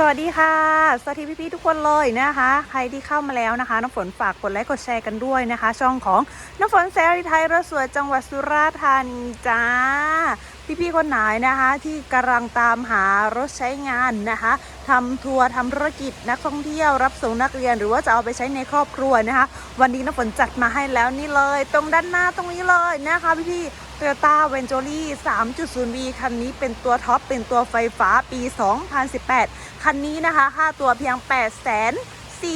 สวัสดีค่ะ สวัสดีพี่ๆทุกคนเลยนะคะ ใครที่เข้ามาแล้วนะคะ น้ำฝนฝากกดไลค์กดแชร์กันด้วยนะคะ ช่องของน้ำฝนแซรีไทยรถสวยจังหวัดสุราษฎร์ธานีจ้า พี่ๆคนไหนนะคะ ที่กำลังตามหารถใช้งานนะคะทำทัวร์ทำธุรกิจนักท่องเที่ยวรับส่งนักเรียนหรือว่าจะเอาไปใช้ในครอบครัวนะคะ วันนี้น้ำฝนจัดมาให้แล้วนี่เลย ตรงด้านหน้าตรงนี้เลยนะคะพี่ๆ Toyota v e n t u r y 3.0V คันนี้เป็นตัวท็อป เป็นตัวไฟฟ้าปี 2018 คันนี้นะคะค่าตัวเพียง8 4 9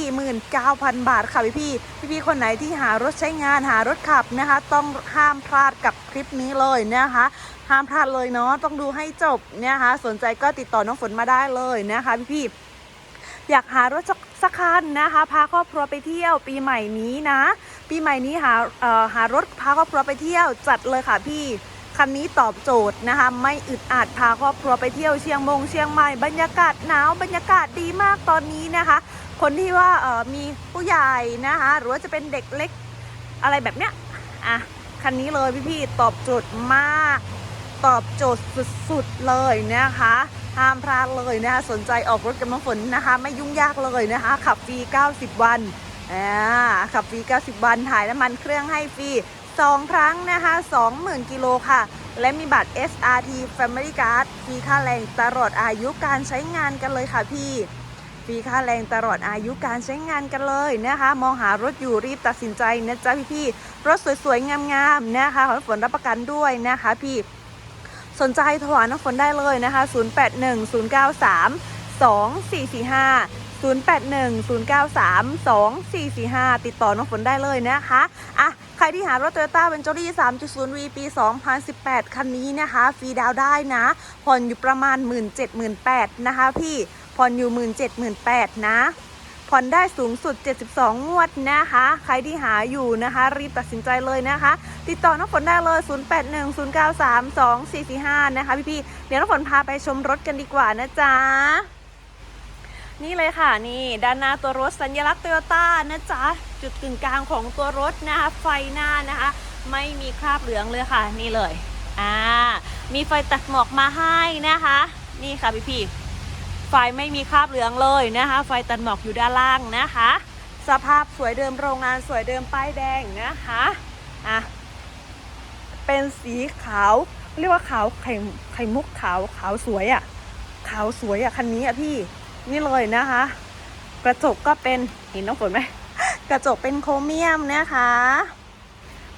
0 0 0 บาทค่ะพี่พี่พี่พี่คนไหนที่หารถใช้งานหารถขับนะคะ ต้องห้ามพลาดกับคลิปนี้เลยนะคะ ห้ามพลาดเลยเนาะต้องดูให้จบนะคะ สนใจก็ติดต่อน้องฝนมาได้เลยนะคะพี่พี่อยากหารถสักคันนะคะ พาครอบครัวไปเที่ยวปีใหม่นี้นะ ปีใหม่นี้หาเอ่อหารถพาครอบครัวไปเที่ยวจัดเลยค่ะพี่คันนี้ตอบโจทย์นะคะ ไม่อึดอัดพาครอบครัวไปเที่ยวเชียงมงเชียงใหม่บรรยากาศหนาวบรรยากาศดีมากตอนนี้นะคะ คนที่ว่าเอ่อมีผู้ใหญ่นะคะ หรือว่าจะเป็นเด็กเล็กอะไรแบบเนี้ยอะคันนี้เลยพี่ๆตอบโจทย์มาก ตอบโจทย์สุดๆเลยนะคะห้ามพลาดเลยนะคะสนใจออกรถกับน้ำฝนนะคะ ไม่ยุ่งยากเลยนะคะ ขับฟรี 90 วัน อ่าขับฟรี 90 วันถ่ายน้ำมันเครื่องให้ฟรี 2 ครั้งนะคะ 20,000 กิโลค่ะ และมีบัตร SRT Family Card ฟรีค่าแรงตลอดอายุการใช้งานกันเลยค่ะพี่ฟรีค่าแรงตลอดอายุการใช้งานกันเลยนะคะ มองหารถอยู่รีบตัดสินใจนะจ๊ะพี่ๆรถสวยๆ งามๆนะคะขอฝนรับประกันด้วยนะคะพี่ สนใจโทรหาน้องฝนได้เลยนะคะ 0810932445 0810932445 ติดต่อน้องฝนได้เลยนะคะอะใครที่หารถ Toyota v e n t u r y 3.0V ปี 2018 คันนี้นะคะ ฟรีดาวได้นะ ผ่อนอยู่ประมาณ 17,000-18,000นะคะพี่ ผ่อนอยู่ 17,000-18,000นะผ่อนได้สูงสุด 72 งวดนะคะ ใครที่หาอยู่นะคะ รีบตัดสินใจเลยนะคะ ติดต่อน้องฝนได้เลย 0810932445 นะคะพี่ๆเดี๋ยวน้องฝนพาไปชมรถกันดีกว่านะจ๊ะ นี่เลยค่ะนี่ด้านหน้าตัวรถสัญลักษณ์โตโยต้านะจ๊ะจุดกึ่งกลางของตัวรถนะคะไฟหน้านะคะ ไม่มีคราบเหลืองเลยค่ะ นี่เลยอ่ามีไฟตัดหมอกมาให้นะคะ นี่ค่ะพี่ๆไฟไม่มีคราบเหลืองเลยนะคะ ไฟตัดหมอกอยู่ด้านล่างนะคะ สภาพสวยเดิมโรงงานสวยเดิมป้ายแดงนะคะอะเป็นสีขาวเรียกว่าขาวไข่ไข่มุกขาวขาวสวยอะ่ะขาวสวยอะ่ะคันนี้อะ่ะพี่ นี่เลยนะคะ กระจกก็เป็นเห็นน้องฝนไหมกระจกเป็นโครเมียมนะคะ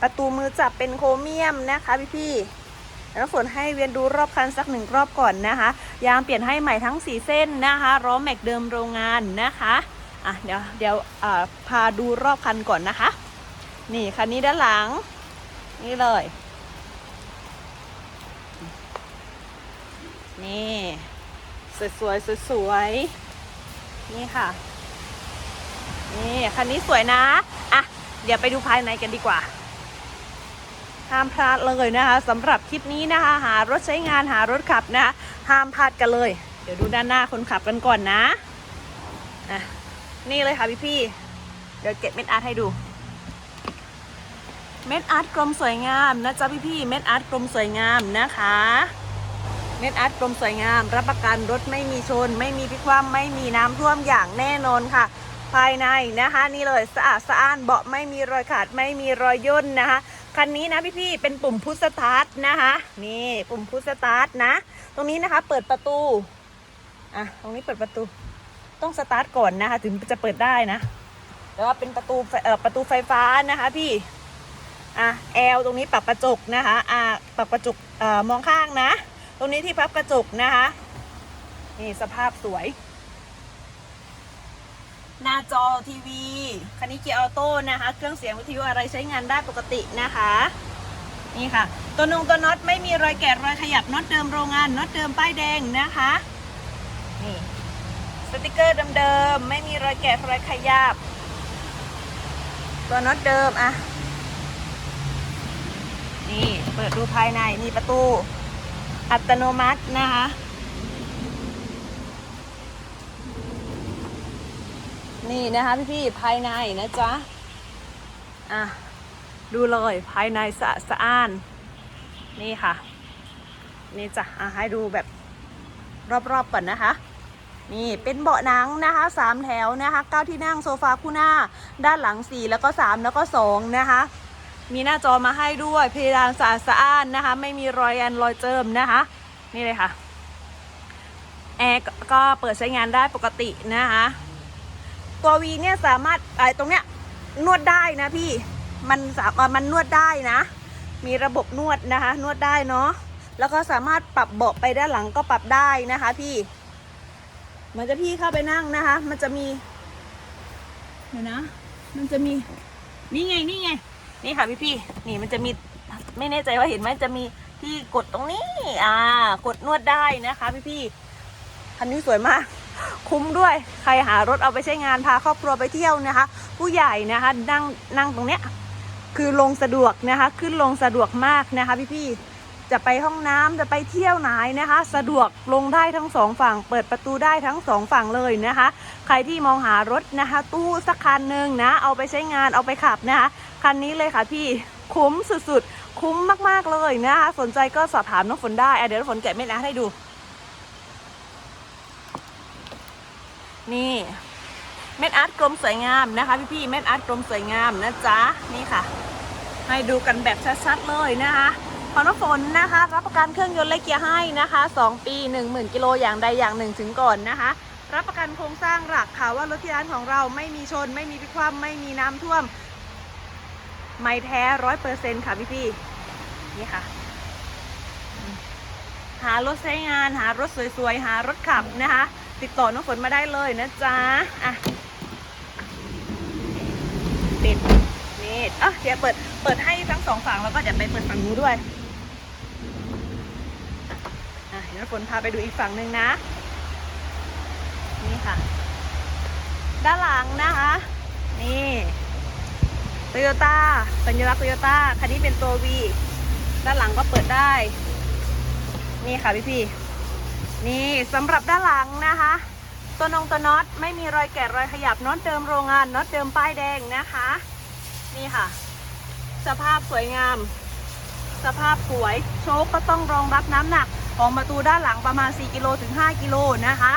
ประตูมือจับเป็นโครเมียมนะคะพี่พี่ๆแล้วฝนให้เวียนดูรอบคันสักหนึ่งรอบก่อนนะคะ ยางเปลี่ยนให้ใหม่ทั้ง4เส้นนะคะล้อแม็กเดิมโรงงานนะคะอะเดี๋ยวเดี๋ยวอ่าพาดูรอบคันก่อนนะคะ นี่คันนี้ด้านหลัง นี่เลย นี่ สวยๆสวยๆนี่ค่ะ นี่คันนี้สวยนะ อะ เดี๋ยวไปดูภายในกันดีกว่าห้ามพลาดเลยนะคะสำหรับคลิปนี้นะคะ หารถใช้งานหารถขับนะคะห้ามพลาดกันเลย เดี๋ยวดูด้านหน้าคนขับกันก่อนนะอะนี่เลยค่ะพี่พี่เดี๋ยวเก็บเม็ดอาร์ตให้ดู เม็ดอาร์ตกลมสวยงามนะจ๊ะพี่พี่เม็ดอาร์ตกลมสวยงามนะคะ เม็ดอาร์ตกลมสวยงาม รับประกันรถไม่มีชน ไม่มีพิกคว่ำไม่มีน้ำท่วมอย่างแน่นอนค่ะ ภายในนะคะ นี่เลยสะอาดสะอ้านเบาะไม่มีรอยขาดไม่มีรอยย่นนะคะคันนี้นะพี่ๆเป็นปุ่มพุชสตาร์ทนะคะนี่ปุ่มพุชสตาร์ทนะ ตรงนี้นะคะเปิดประตูอะตรงนี้เปิดประตูต้องสตาร์ทก่อนนะคะถึงจะเปิดได้นะแต่ว่าเป็นประตูไฟเอ่อประตูไฟฟ้านะคะพี่อะแอลตรงนี้ปรับกระจกนะคะอะปรับกระจกเอ่อมองข้างนะ ตรงนี้ที่พับกระจกนะคะ นี่สภาพสวย หน้าจอทีวีคันนี้เกียร์ออโต้นะคะ เครื่องเสียงวิทยุอะไรใช้งานได้ปกตินะคะ นี่ค่ะ ตัวนงตัวน็อตไม่มีรอยแกะรอยขยับน็อตเดิมโรงงานน็อตเดิมป้ายแดงนะคะ นี่สติกเกอร์เดิมๆไม่มีรอยแกะรอยขยับ ตัวน็อตเดิมอะนี่ เปิดดูภายในนี่ประตู อัตโนมัตินะคะ นี่นะคะพี่ๆภายในนะจ๊ะ อะ ดูเลยภายในสะสะอ้าน นี่ค่ะ นี่จ้ะอะให้ดูแบบรอบๆก่อนนะคะนี่เป็นเบาะหนังนะคะสามแถวนะคะเก้าที่นั่งโซฟาคู่หน้า ด้านหลังสี่แล้วก็สามแล้วก็สองนะคะ มีหน้าจอมาให้ด้วยเพดานสะอาดสะอ้านนะคะ ไม่มีรอยแอนรอยเจิมนะคะ นี่เลยค่ะแอร์ก็เปิดใช้งานได้ปกตินะคะ ตัววีเนี่ยสามารถไอ้ตรงเนี้ยนวดได้นะพี่มันสามารถมันนวดได้นะ มีระบบนวดนะคะ นวดได้เนาะแล้วก็สามารถปรับเบาะไปด้านหลังก็ปรับได้นะคะ พี่มันจะพี่เข้าไปนั่งนะคะ มันจะมีเดี๋ยวนะ มันจะมีนี่ไงนี่ไง นี่ค่ะพี่พี่นี่มันจะมีไม่แน่ใจว่าเห็นไหมจะมีที่กดตรงนี้ อ่า กดนวดได้นะคะพี่พี่คันนี้สวยมาก คุ้มด้วยใครหารถเอาไปใช้งานพาครอบครัวไปเที่ยวนะคะ ผู้ใหญ่นะคะนั่งนั่งตรงเนี้ยคือลงสะดวกนะคะ ขึ้นลงสะดวกมากนะคะพี่พี่ จะไปห้องน้ำจะไปเที่ยวไหนนะคะ สะดวกลงได้ทั้งสองฝั่ง เปิดประตูได้ทั้งสองฝั่งเลยนะคะ ใครที่มองหารถนะคะ ตู้สักคันหนึ่งนะ เอาไปใช้งานเอาไปขับนะคะ คันนี้เลยค่ะพี่คุ้มสุดๆ คุ้มมากๆเลยนะคะ สนใจก็สอบถามน้องฝนได้เดี๋ยวน้องฝนแกะเม็ดนะให้ดู นี่เม็ดอาร์ตกลมสวยงามนะคะ พี่ๆเม็ดอาร์ตกลมสวยงามนะจ๊ะนี่ค่ะ ให้ดูกันแบบชัดๆเลยนะคะ พอน้องฝนนะคะ รับประกันเครื่องยนต์และเกียร์ให้นะคะ 2 ปี 10,000กิโลอย่างใดอย่างหนึ่งถึงก่อนนะคะ รับประกันโครงสร้างหลักค่ะว่ารถที่ร้านของเราไม่มีชน ไม่มีพิความ ไม่มีน้ำท่วม ไม่แท้ร้อยเปอร์เซ็นต์ค่ะพี่พี่นี่ค่ะ หารถใช้งานหารถสวยๆ หารถขับนะคะ ติดต่อน้องฝนมาได้เลยนะจ๊ะอะปิดนี่อะเดี๋ยวเปิด เปิดให้ทั้งสองฝั่งแล้วก็เดี๋ยวไปเปิดฝั่งนู้นด้วย เดี๋ยวฝนพาไปดูอีกฝั่งหนึ่งนะ นี่ค่ะ ด้านหลังนะคะ นี่โตโยต้าสัญลักษณ์โตโยต้าคันนี้เป็นตัว V ด้านหลังก็เปิดได้ นี่ค่ะพี่พี่ๆนี่สำหรับด้านหลังนะคะ ตัวนงตัวน็อตไม่มีรอยแกะรอยขยับน็อตเดิมโรงงานน็อตเดิมป้ายแดงนะคะ นี่ค่ะ สภาพสวยงาม สภาพสวยโชคก็ต้องรองรับน้ำหนัก ของประตูด้านหลังประมาณ 4 กิโลถึง 5 กิโลนะคะ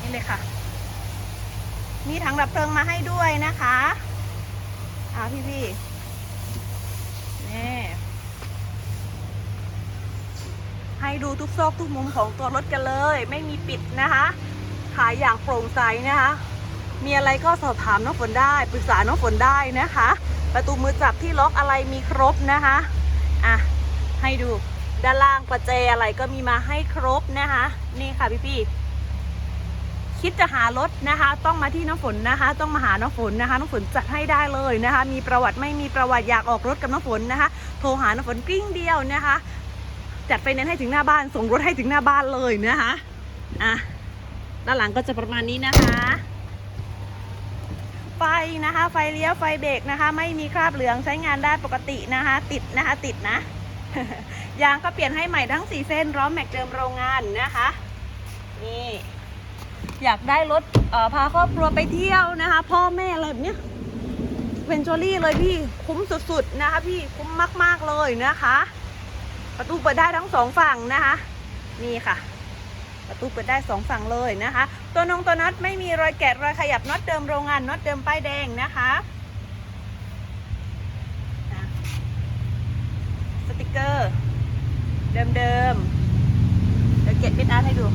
นี่เลยค่ะ มีถังดับเพลิงมาให้ด้วยนะคะอ่าพี่พี่ๆนี่ให้ดูทุกซอกทุกมุมของตัวรถกันเลย ไม่มีปิดนะคะ ขายอย่างโปร่งใสนะคะ มีอะไรก็สอบถามน้องฝนได้ปรึกษาน้องฝนได้นะคะ ประตูมือจับที่ล็อกอะไรมีครบนะคะ อะ ให้ดู ด้านล่างประแจอะไรก็มีมาให้ครบนะคะ นี่ค่ะพี่พี่ๆคิดจะหารถนะคะ ต้องมาที่น้องฝนนะคะ ต้องมาหาน้องฝนนะคะ น้องฝนจัดให้ได้เลยนะคะ มีประวัติไม่มีประวัติอยากออกรถกับน้องฝนนะคะ โทรหาน้องฝนกริ้งเดียวนะคะ จัดไฟแนนซ์ให้ถึงหน้าบ้านส่งรถให้ถึงหน้าบ้านเลยนะคะอะด้านหลังก็จะประมาณนี้นะคะ ไฟนะคะ ไฟเลี้ยวไฟเบรกนะคะ ไม่มีคราบเหลืองใช้งานได้ปกตินะคะ ติดนะคะ ติดนะ ยางก็เปลี่ยนให้ใหม่ทั้ง 4 เส้นร้อมแม็กเดิมโรงงานนะคะ นี่อยากได้รถเอ่อพาครอบครัวไปเที่ยวนะคะ พ่อแม่อะไรแบบเนี้ยเวนจอรี่เลยพี่คุ้มสุดๆนะคะพี่คุ้มมากๆเลยนะคะ ประตูเปิดได้ทั้งสองฝั่งนะคะ นี่ค่ะ ประตูเปิดได้สองฝั่งเลยนะคะ ตัวนงตัวน็อตไม่มีรอยแกะรอยขยับน็อตเดิมโรงงานน็อตเดิมป้ายแดงนะคะสติกเกอร์ เดิมๆ เดี๋ยวเก็บเม็ดอาร์ตให้ดู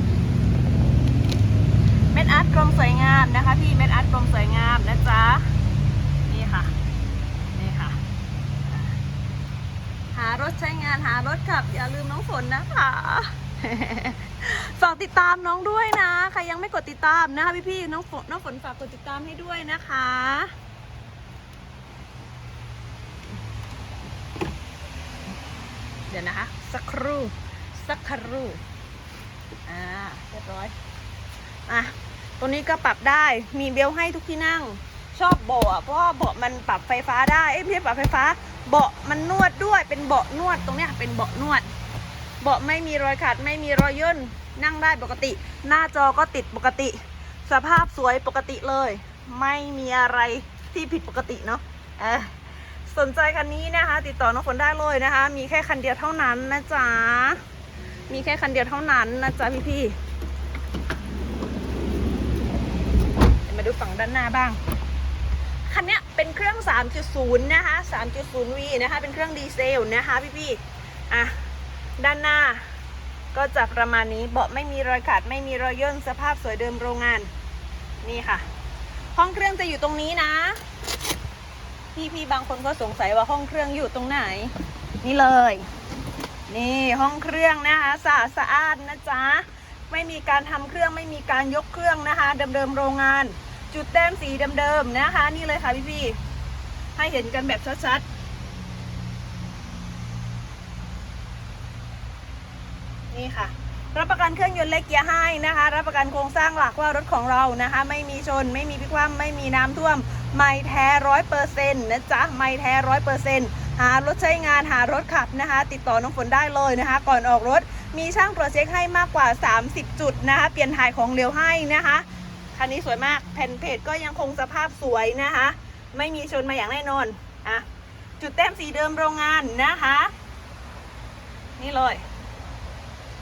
เม็ดอาร์ตกลมสวยงามนะคะพี่เม็ดอาร์ตกลมสวยงามนะจ๊ะ นี่ค่ะ นี่ค่ะ หารถใช้งานหารถขับ อย่าลืมน้องฝนนะคะฝากติดตามน้องด้วยนะ ใครยังไม่กดติดตามนะคะพี่พี่ๆน้องฝนน้องฝนฝากกดติดตามให้ด้วยนะคะ เดี๋ยวนะคะ สักครู่สักครู่อ่าเรียบร้อยอะตัวนี้ก็ปรับได้มีเบลให้ทุกที่นั่ง ชอบเบาะเพราะเบาะมันปรับไฟฟ้าได้เอ้ยไม่ใช่ปรับไฟฟ้า เบาะมันนวดด้วยเป็นเบาะนวดตรงเนี้ยเป็นเบาะนวด เบาะไม่มีรอยขาดไม่มีรอยย่นนั่งได้ปกติ หน้าจอก็ติดปกติ สภาพสวยปกติเลย ไม่มีอะไรที่ผิดปกติเนาะเออ สนใจคันนี้นะคะ ติดต่อน้องฝนได้เลยนะคะ มีแค่คันเดียวเท่านั้นนะจ๊ะ มีแค่คันเดียวเท่านั้นนะจ๊ะพี่พี่ๆดูฝั่งด้านหน้าบ้าง คันเนี้ยเป็นเครื่อง 3.0 นะคะ 3.0V นะคะ เป็นเครื่องดีเซลนะคะพี่ๆอะ ด้านหน้าก็จะประมาณนี้ เบาะไม่มีรอยขาด ไม่มีรอยย่น สภาพสวยเดิมโรงงาน นี่ค่ะ ห้องเครื่องจะอยู่ตรงนี้นะ พี่ๆบางคนก็สงสัยว่าห้องเครื่องอยู่ตรงไหน นี่เลย นี่ห้องเครื่องนะคะสะอาดสะอาดนะจ๊ะไม่มีการทำเครื่องไม่มีการยกเครื่องนะคะเดิมๆโรงงาน จุดแต้มสีเดิมๆนะคะ นี่เลยค่ะพี่ๆให้เห็นกันแบบชัดๆนี่ค่ะ รับประกันเครื่องยนต์เล็กเกียร์ให้นะคะ รับประกันโครงสร้างหลักว่ารถของเรานะคะ ไม่มีชน ไม่มีพิความไม่มีน้ำท่วม ไม่แท้ร้อยเปอร์เซ็นต์นะจ๊ะ ไม่แท้ร้อยเปอร์เซ็นต์หารถใช้งานหารถขับนะคะ ติดต่อน้องฝนได้เลยนะคะ ก่อนออกรถมีช่างตรวจเช็คให้มากกว่า 30 จุดนะคะ เปลี่ยนถ่ายของเร็วให้นะคะคันนี้สวยมากแผ่นเพจก็ยังคงสภาพสวยนะคะ ไม่มีชนมาอย่างแน่นอนอะจุดแต้มสีเดิมโรงงานนะคะ นี่เลย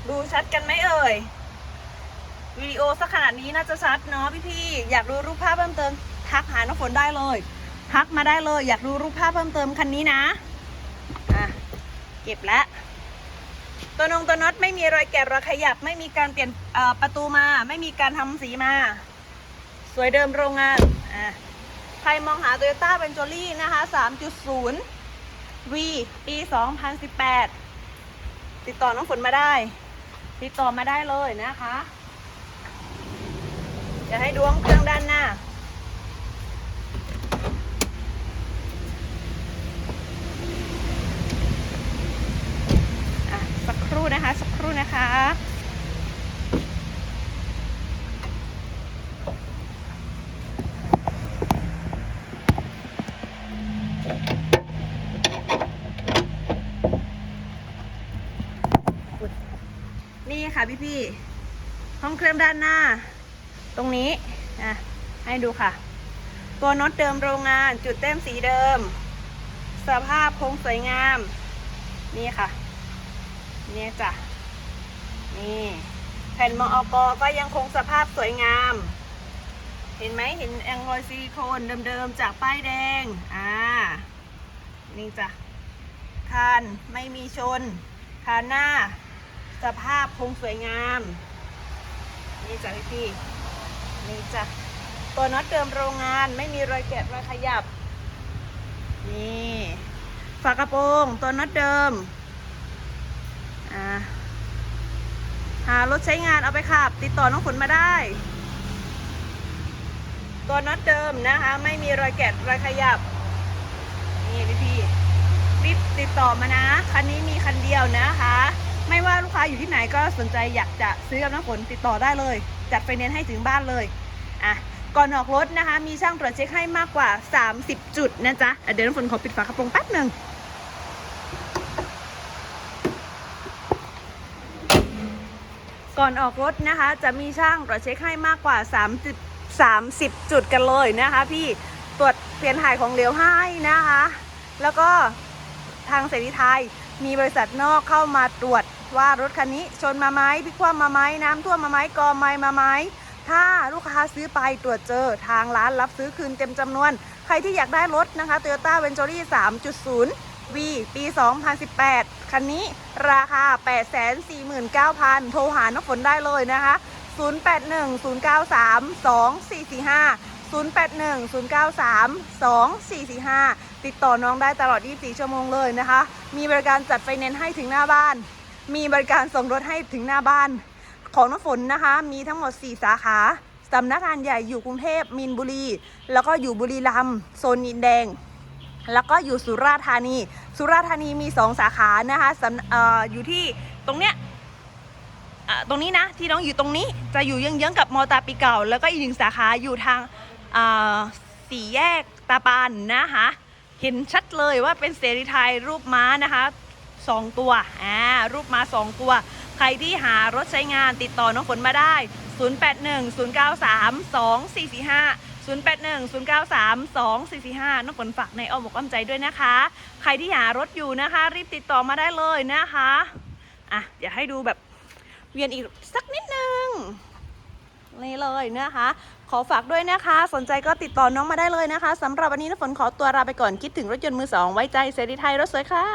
ดูชัดกันไหมเอ่ยวิดีโอสักขนาดนี้น่าจะชัดเนาะพี่ๆอยากดูรูปภาพเพิ่มเติมทักหาน้องฝนได้เลยทักมาได้เลย อยากดูรูปภาพเพิ่มเติมคันนี้นะอะเก็บแล้วตัวนงตัวน็อตไม่มีรอยแกะรอยขยับ ไม่มีการเปลี่ยนประตูมา ไม่มีการทำสีมา สวยเดิมโรงงานอะใครมองหา Toyota v e n t u r y นะคะ 3.0 V ปี 2018 ติดต่อน้องฝนมาได้ ติดต่อมาได้เลยนะคะจะให้ดวงเครื่องด้านหน้าอะสักครู่นะคะ สักครู่นะคะ นี่ ค่ะพี่พี่ๆห้องเครื่องด้านหน้า ตรงนี้อะให้ดูค่ะ ตัวน็อตเดิมโรงงาน จุดเต้มสีเดิม สภาพคงสวยงาม นี่ค่ะ เนี่ยจ้ะ นี่ แผ่นมอกก็ยังคงสภาพสวยงาม เห็นไหมเห็นแองลอยซิลิโคนเดิมๆจากป้ายแดง อ่า นี่จ้ะคานไม่มีชนคานหน้า สภาพคงสวยงาม นี่จ้ะพี่พี่นี่จ้ะตัวน็อตเดิมโรงงานไม่มีรอยแกะรอยขยับ นี่ฝากระโปรงตัวน็อตเดิมอ่าหารถใช้งานเอาไปขับ ติดต่อน้องฝนมาได้ ตัวน็อตเดิมนะคะ ไม่มีรอยแกะรอยขยับ นี่พี่พี่รีบติดต่อมานะ คันนี้มีคันเดียวนะคะ ไม่ว่าลูกค้าอยู่ที่ไหนก็สนใจอยากจะซื้อกับน้ำฝนติดต่อได้เลย จัดไฟแนนซ์ให้ถึงบ้านเลยอะก่อนออกรถนะคะ มีช่างตรวจเช็คให้มากกว่า 30 จุดนะจ๊ะเดี๋ยวน้ำฝนขอปิดฝากระโปรงแป๊บหนึ่งก่อนออกรถนะคะ จะมีช่างตรวจเช็คให้มากกว่า 30 30 จุดกันเลยนะคะ พี่ตรวจเปลี่ยนถ่ายของเหลวให้นะคะ แล้วก็ทางเสรีไทยมีบริษัทนอกเข้ามาตรวจ ว่ารถคันนี้ชนมาไหมพลิกคว่ำมาไหมน้ำท่วมมาไหมกอไม้มาไหมถ้าลูกค้าซื้อไปตรวจเจอทางร้านรับซื้อคืนเต็มจำนวน ใครที่อยากได้รถนะคะ Toyota v e n t u r y 3.0 V ปี 2018 คันนี้ราคา 849,000 โทรหาน้องฝนได้เลยนะคะ 0810932445 0810932445 ติดต่อน้องได้ตลอด 24 ชั่วโมงเลยนะคะ มีบริการจัดไฟแนนซ์ให้ถึงหน้าบ้าน มีบริการส่งรถให้ถึงหน้าบ้าน ของน้ำฝนนะคะ มีทั้งหมด 4 สาขาสำนักงานใหญ่อยู่กรุงเทพมีนบุรี แล้วก็อยู่บุรีรัมย์โซนดินแดง แล้วก็อยู่สุราษฎร์ธานี สุราษฎร์ธานีมี 2 สาขานะคะอออยู่ที่ตรงเนี้ยตรงนี้นะที่น้องอยู่ตรงนี้จะอยู่เยื้องๆกับมอตาปีเก่า แล้วก็อีกหนึ่งสาขาอยู่ทางสี่แยกตาปานนะคะเห็นชัดเลยว่าเป็นเสรีไทยรูปม้านะคะ สองตัวอ่ารูปมาสองตัว ใครที่หารถใช้งานติดต่อน้องฝนมาได้ 0810932445 0810932445 น้องฝนฝากในอ้อมอกอ้อมใจด้วยนะคะ ใครที่หารถอยู่นะคะ รีบติดต่อมาได้เลยนะคะอะเดี๋ยวให้ดูแบบเวียนอีกสักนิดนึงนี่เลยนะคะ ขอฝากด้วยนะคะ สนใจก็ติดต่อน้องมาได้เลยนะคะสำหรับวันนี้น้ำฝนขอตัวลาไปก่อนคิดถึงรถยนต์มือสองไว้ใจเสรีไทยรถสวยค่ะ